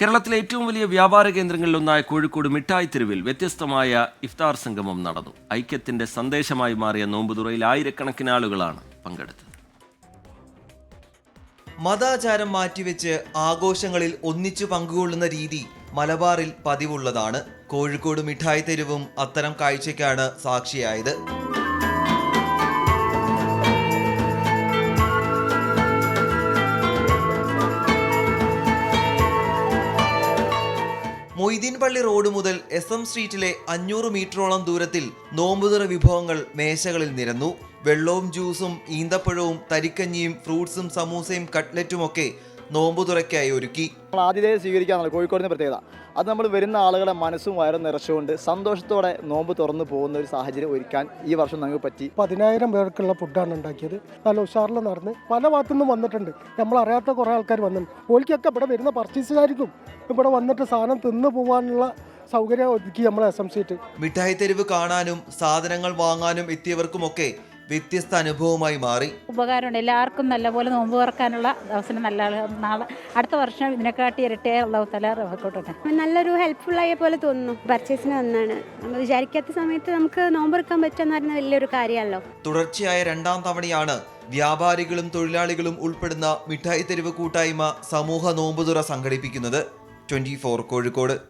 കേരളത്തിലെ ഏറ്റവും വലിയ വ്യാപാര കേന്ദ്രങ്ങളിലൊന്നായ കോഴിക്കോട് മിഠായി തെരുവിൽ വ്യത്യസ്തമായ ഇഫ്താർ സംഗമം നടന്നു. ഐക്യത്തിന്റെ സന്ദേശമായി മാറിയ നോമ്പുതുറയിൽ ആയിരക്കണക്കിന് ആളുകളാണ് പങ്കെടുത്തത്. മതാചാരം മാറ്റിവെച്ച് ആഘോഷങ്ങളിൽ ഒന്നിച്ചു പങ്കുകൊള്ളുന്ന രീതി മലബാറിൽ പതിവുള്ളതാണ്. കോഴിക്കോട് മിഠായി തെരുവും അത്തരം കാഴ്ചയ്ക്കാണ് സാക്ഷിയായത്. മൊയ്തീൻ പള്ളി റോഡ് മുതൽ എസ് എം സ്ട്രീറ്റിലെ അഞ്ഞൂറ് മീറ്ററോളം ദൂരത്തിൽ നോമ്പുതുറ വിഭവങ്ങൾ മേശകളിൽ നിരന്നു. വെള്ളവും ജ്യൂസും ഈന്തപ്പഴവും തരിക്കഞ്ഞിയും ഫ്രൂട്ട്സും സമൂസയും കട്ട്ലറ്റുമൊക്കെ നോമ്പുതുറയ്ക്കായി ഒരുക്കി. നമ്മൾ ആതിഥേയം സ്വീകരിക്കാന്നുള്ള കോഴിക്കോടിന്റെ പ്രത്യേകത. അത് നമ്മൾ വരുന്ന ആളുകളെ മനസ്സും വയറും നിറച്ചുകൊണ്ട് സന്തോഷത്തോടെ നോമ്പ് തുറന്നു പോകുന്ന ഒരു സാഹചര്യം ഒരുക്കാൻ ഈ വർഷം നമുക്ക് പറ്റി. പതിനായിരം പേർക്കുള്ള ഫുഡാണ് ഉണ്ടാക്കിയത്. നല്ല ഉഷാറിൽ നടന്ന് പല ഭാഗത്തു നിന്നും വന്നിട്ടുണ്ട്. നമ്മൾ അറിയാത്ത കുറേ ആൾക്കാർ വന്നു ഓൽക്കൊക്കെ ഇവിടെ വരുന്ന പർച്ചേസുകാർക്കും ഇവിടെ വന്നിട്ട് സാധനം തിന്നു പോകാനുള്ള സൗകര്യം ഒരുക്കി നമ്മൾ എസ് എം സീറ്റ് മിഠായി തെരുവ് കാണാനും സാധനങ്ങൾ വാങ്ങാനും എത്തിയവർക്കുമൊക്കെ വ്യത്യസ്ത അനുഭവമായി മാറി. ഉപകാരമുണ്ട്. എല്ലാവർക്കും നല്ലപോലെ നോമ്പ് തുറക്കാനുള്ള അവസരം നല്ല നാളെ അടുത്ത വർഷം ഇതിനെക്കാട്ടി ഇരട്ടേ അള്ളാഹു നല്ലൊരു ഹെൽപ്ഫുൾ ആയ പോലെ തോന്നുന്നു. പർച്ചേസിന് വന്നാണ്. നമ്മൾ വിചാരിക്കാത്ത സമയത്ത് നമുക്ക് നോമ്പ് തുറക്കാൻ പറ്റുമെന്ന് പറയുന്നത് വലിയൊരു കാര്യമല്ലോ. തുടർച്ചയായ രണ്ടാം തവണയാണ് വ്യാപാരികളും തൊഴിലാളികളും ഉൾപ്പെടുന്ന മിഠായി തെരുവ് കൂട്ടായ്മ സമൂഹ നോമ്പുതുറ സംഘടിപ്പിക്കുന്നത്. ട്വന്റി കോഴിക്കോട്.